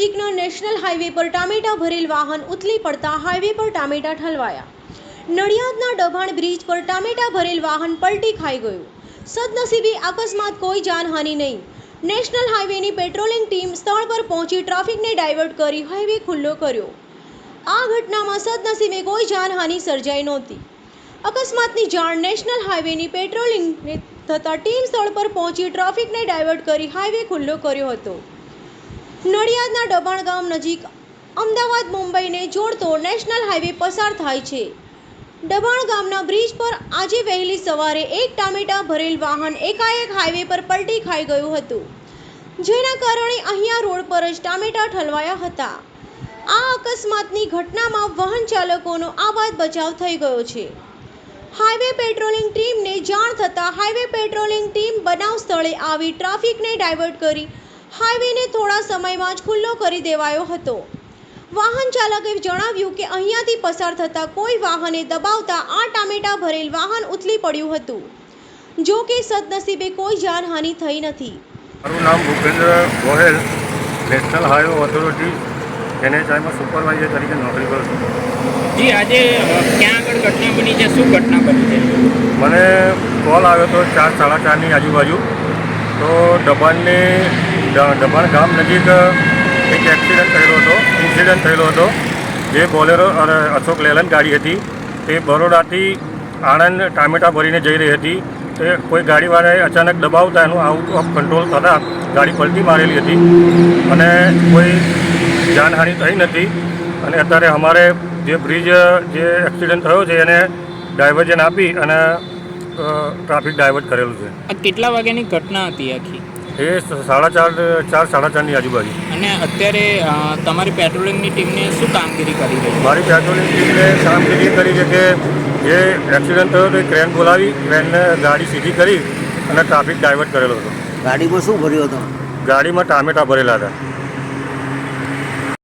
નજીકના national highway પર ટામેટા ભરેલ વાહન ઉથલી પડતા હાઈવે પર ટામેટા ઠલવાયા. નડિયાદના ડભાણ બ્રિજ પર ટામેટા ભરેલ વાહન પલટી ખાઈ ગયું. સદનસીબે અકસ્માત કોઈ જાનહાનિ નહીં. નેશનલ હાઈવેની પેટ્રોલિંગ ટીમ સ્થળ પર પહોંચી ટ્રાફિકને ડાયવર્ટ કરી હાઈવે ખુલ્લો કર્યો. આ ઘટનામાં સદનસીબે કોઈ જાનહાનિ સર્જાઈ નહોતી. અકસ્માતની જાણ નેશનલ હાઈવેની પેટ્રોલિંગને થતાં ટીમ સ્થળ પર પહોંચી ટ્રાફિકને ડાયવર્ટ કરી હાઈવે ખુલ્લો કર્યો હતો. નડિયાદના ડબાણ ગામ નજીક અમદાવાદ મુંબઈને જોડતો નેશનલ હાઈવે પસાર થાય છે. ડબાણ ગામના બ્રિજ પર આજે વહેલી સવારે એક ટામેટા ભરેલ વાહન એકાએક હાઈવે પર પલટી ખાઈ ગયું હતું. જેના કારણે અહીંયા રોડ પર જ ટામેટા ઠલવાયા હતા. આ અકસ્માતની ઘટનામાં વાહન ચાલકોનો આબાદ બચાવ થઈ ગયો છે. હાઈવે પેટ્રોલિંગ ટીમને જાણ થતાં હાઈવે પેટ્રોલિંગ ટીમ બનાવ સ્થળે આવી ટ્રાફિકને ડાયવર્ટ કરી હાઈવેને થોડા સમયમાં જ ખુલ્લો કરી દેવાયો હતો. વાહન ચાલકે જણાવ્યું કે અહીંયાથી પસાર થતા કોઈ વાહને દબાવતા આ ટામેટા ભરેલ વાહન ઉથલી પડ્યું હતું. જો કે સદનસીબે કોઈ જાનહાનિ થઈ નથી. મારું નામ Bhupendra Gohel national highway authority એનએચઆઈમાં supervisor તરીકે નોકરી કરું છું. જી આજે ક્યાં આગળ ઘટના બની છે? શું ઘટના બની છે? મને કોલ આવ્યો હતો ચાર સાડા ચારની આજુબાજુ. તો દબાણની દબાણ ગામ નજીક એક એક્સિડન્ટ થયેલો હતો ઇન્સિડન્ટ થયેલો હતો, જે બોલેરો અને અશોક લેલન ગાડી હતી. તે બરોડાથી આણંદ ટામેટા ભરીને જઈ રહી હતી. તે કોઈ ગાડીવાળાએ અચાનક દબાવતા એનું આઉટ ઓફ કંટ્રોલ થતાં ગાડી પલટી મારેલી હતી અને કોઈ જાનહાનિ થઈ નથી. અને અત્યારે અમારે જે બ્રિજ જે એક્સિડન્ટ થયો છે એને ડાયવર્જન આપી અને ટ્રાફિક ડાયવર્ટ કરેલું છે. કેટલા વાગ્યાની ઘટના હતી આખી? એ સાડા ચાર ચાર સાડા ચારની આજુબાજુ. અને અત્યારે તમારી પેટ્રોલિંગની ટીમને શું કામગીરી કરી રહી મારી પેટ્રોલિંગ ટીમને કામગીરી કરી છે કે જે એક્સિડન્ટ થયો તો એ ક્રેન બોલાવી ક્રેનને ગાડી સીધી કરી અને ટ્રાફિક ડાયવર્ટ કરેલો હતો. ગાડીમાં શું ભર્યો હતો? ગાડીમાં ટામેટા ભરેલા હતા.